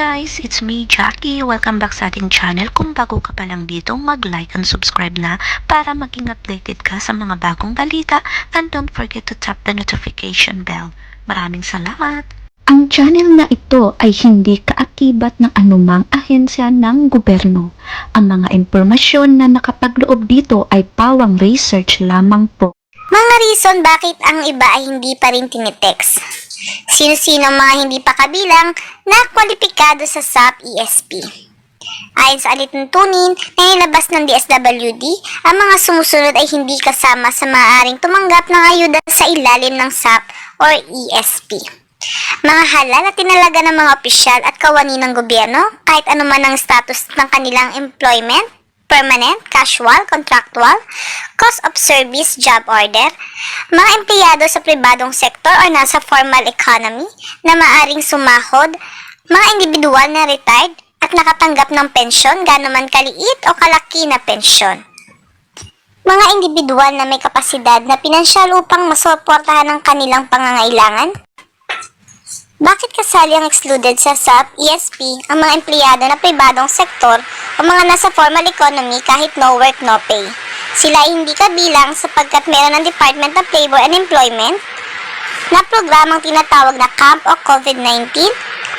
guys, it's me, Jackie. Welcome back sa ating channel. Kung bago ka pa lang dito, mag-like and subscribe na para maging updated ka sa mga bagong balita and don't forget to tap the notification bell. Maraming salamat! Ang channel na ito ay hindi kaakibat ng anumang ahensya ng gobyerno. Ang mga impormasyon na nakapagloob dito ay pawang research lamang po. Mga reason bakit ang iba ay hindi pa rin tinitext. Sino-sino mga hindi pa kabilang na kwalipikado sa SAP ESP. Ayon sa alituntunin na nilabas ng DSWD, ang mga sumusunod ay hindi kasama sa maaaring tumanggap ng ayuda sa ilalim ng SAP or ESP. Mga halal at tinalaga ng mga opisyal at kawani ng gobyerno, kahit anuman ang status ng kanilang employment, permanent, casual, contractual, cost of service, job order, mga empleyado sa pribadong sektor o nasa formal economy na maaring sumahod, mga individual na retired at nakatanggap ng pensyon ganuman kaliit o kalaki na pensyon. Mga individual na may kapasidad na pinansyal upang masuportahan ang kanilang pangangailangan, bakit kasali ang excluded sa SAP, ESP, ang mga empleyado na pribadong sektor o mga nasa formal economy kahit no work, no pay? Sila ay hindi kabilang sapagkat meron ng Department of Labor and Employment na programang tinatawag na CAMP o COVID-19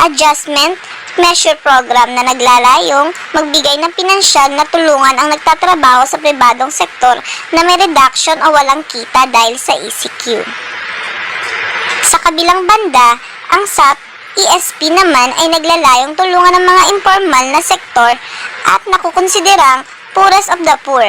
Adjustment Measure Program na naglalayong magbigay ng pinansyal na tulungan ang nagtatrabaho sa pribadong sektor na may reduction o walang kita dahil sa ECQ. Sa kabilang banda, ang SAP ESP naman ay naglalayong tulungan ng mga informal na sektor at nakukonsiderang poorest of the poor.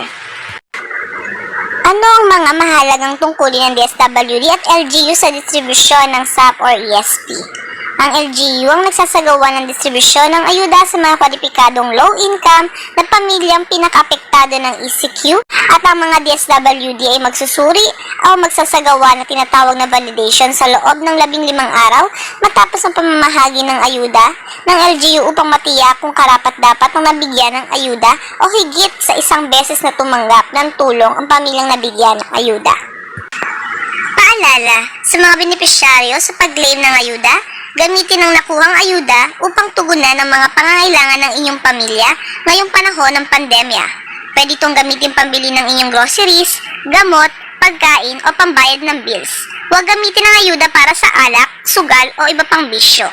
Ano ang mga mahalagang tungkulin ng DSWD at LGU sa distribusyon ng SAP or ESP? Ang LGU ang nagsasagawa ng distribusyon ng ayuda sa mga kwalipikadong low income na pamilyang pinakaapektado ng ECQ at ang mga DSWD ay magsusuri o magsasagawa ng tinatawag na validation sa loob ng labing limang araw matapos ang pamamahagi ng ayuda ng LGU upang matiyak kung karapat dapat ng nabigyan ng ayuda o higit sa isang beses na tumanggap ng tulong ang pamilyang nabigyan ng ayuda. Paalala, sa mga benepisyaryo sa pag-claim ng ayuda, gamitin ang nakuhang ayuda upang tugunan ang mga pangangailangan ng inyong pamilya ngayong panahon ng pandemya. Pwede itong gamitin pambili ng inyong groceries, gamot, pagkain o pambayad ng bills. Huwag gamitin ang ayuda para sa alak, sugal o iba pang bisyo.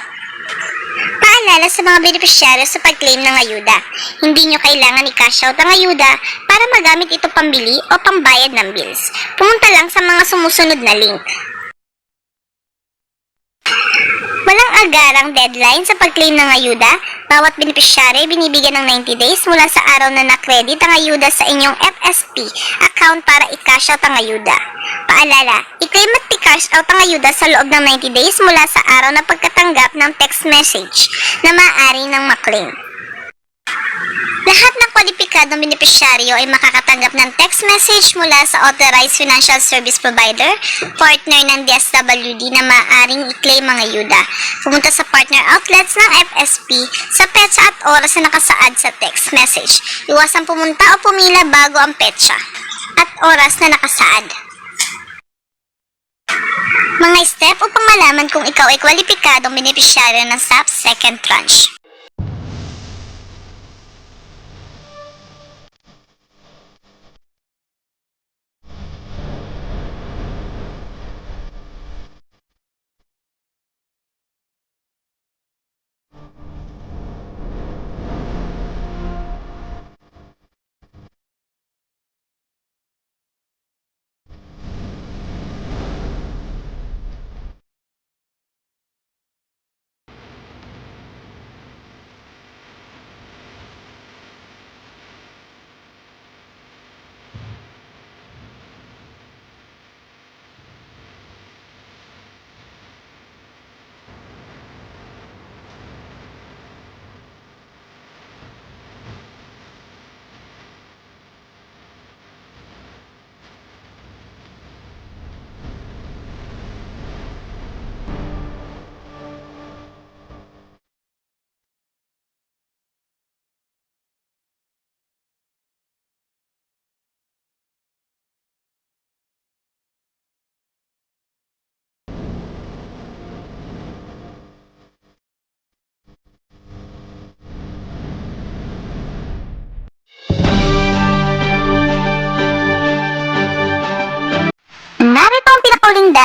Paalala sa mga benepisyaryo sa pag-claim ng ayuda. Hindi nyo kailangan i-cash out ang ayuda para magamit ito pambili o pambayad ng bills. Pumunta lang sa mga sumusunod na link. Walang agarang deadline sa pag-claim ng ayuda. Bawat beneficiary binibigyan ng 90 days mula sa araw na na-credit ang ayuda sa inyong FSP account para i-cash out ang ayuda. Paalala, i-claim at i-cash out ang ayuda sa loob ng 90 days mula sa araw na pagkatanggap ng text message na maaari ng maklaim. Lahat ng kwalipikadong benepisyaryo ay makakatanggap ng text message mula sa authorized financial service provider, partner ng DSWD na maaaring i-claim ang ayuda. Pumunta sa partner outlets ng FSP sa petsa at oras na nakasaad sa text message. Iwasan pumunta o pumila bago ang petsa at oras na nakasaad. Mga step upang malaman kung ikaw ay kwalipikadong benepisyaryo ng SAP Second Tranche.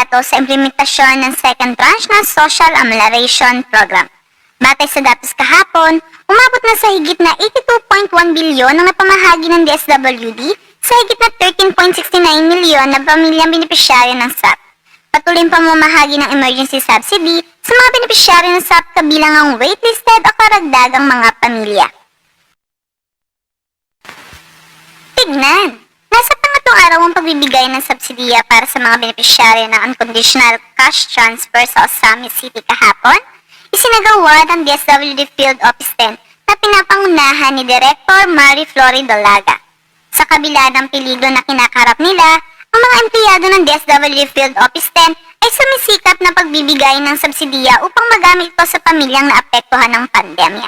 Kandidato sa implementasyon ng second tranche ng Social Amelioration Program. Batay sa datos kahapon, umabot na sa higit na 82.1 bilyon ang napamahagi ng DSWD sa higit na 13.69 milyon na pamilyang benepisyaryo ng SAP. Patuloy ang pamamahagi ng emergency subsidy sa mga benepisyaryo ng SAP kabilang ang waitlisted o karagdagang mga pamilya. Tignan! Nasa pangatong araw ang pagbibigay ng subsidiya para sa mga benepisyaryo ng unconditional cash transfer sa Osamis City kahapon, isinagawa ng DSWD Field Office 10 na pinapangunahan ni Director Mary Flory Dolaga. Sa kabila ng peligro na kinakarap nila, ang mga empleyado ng DSWD Field Office 10 ay sumisikap na pagbibigay ng subsidiya upang magamit ito sa pamilyang naapektuhan ng pandemya.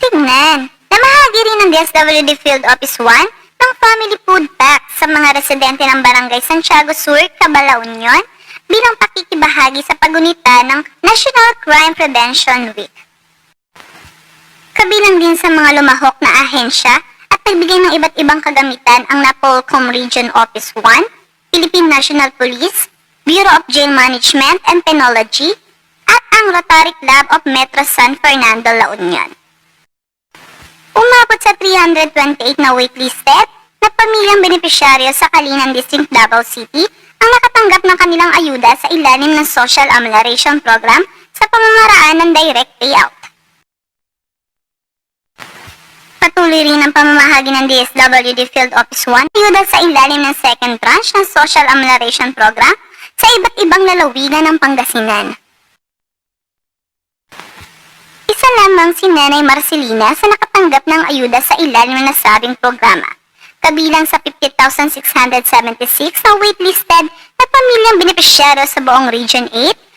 Tingnan, namahagi rin ng DSWD Field Office 1 ng family food pack sa mga residente ng Barangay Santiago Sur, Cabala Union bilang pakikibahagi sa pagunita ng National Crime Prevention Week. Kabilang din sa mga lumahok na ahensya at nagbigay ng iba't ibang kagamitan ang Napolcom Region Office 1, Philippine National Police, Bureau of Jail Management and Penology, at ang Rotary Club of Metro San Fernando, La Union. Umabot sa 328 na waitlisted na pamilyang benepisyaryo sa Kalinan District, Davao City ang nakatanggap ng kanilang ayuda sa ilalim ng Social Amelioration Program sa pamamaraan ng direct payout. Patuloy rin ang pamamahagi ng DSWD Field Office 1 ayuda sa ilalim ng second tranche ng Social Amelioration Program sa iba't ibang lalawigan ng Pangasinan. Isa lamang si Nanay Marcelina sa nakatanggap ng ayuda sa ilalim ng nasabing programa. Kabilang sa 50,676 na waitlisted na pamilyang benepisyaro sa buong Region 8,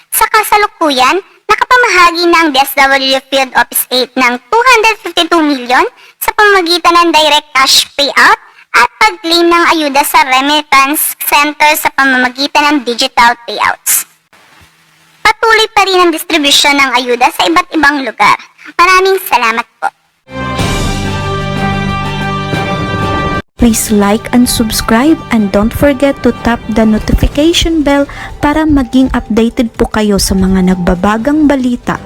sa kasalukuyan, nakapamahagi ng DSWD Field Office 8 ng 252 milyon sa pamamagitan ng direct cash payout at pag-claim ng ayuda sa remittance center sa pamamagitan ng digital payouts. Patuloy pa rin ang distribusyon ng ayuda sa iba't ibang lugar. Maraming salamat po. Please like and subscribe and don't forget to tap the notification bell para maging updated po kayo sa mga nagbabagang balita.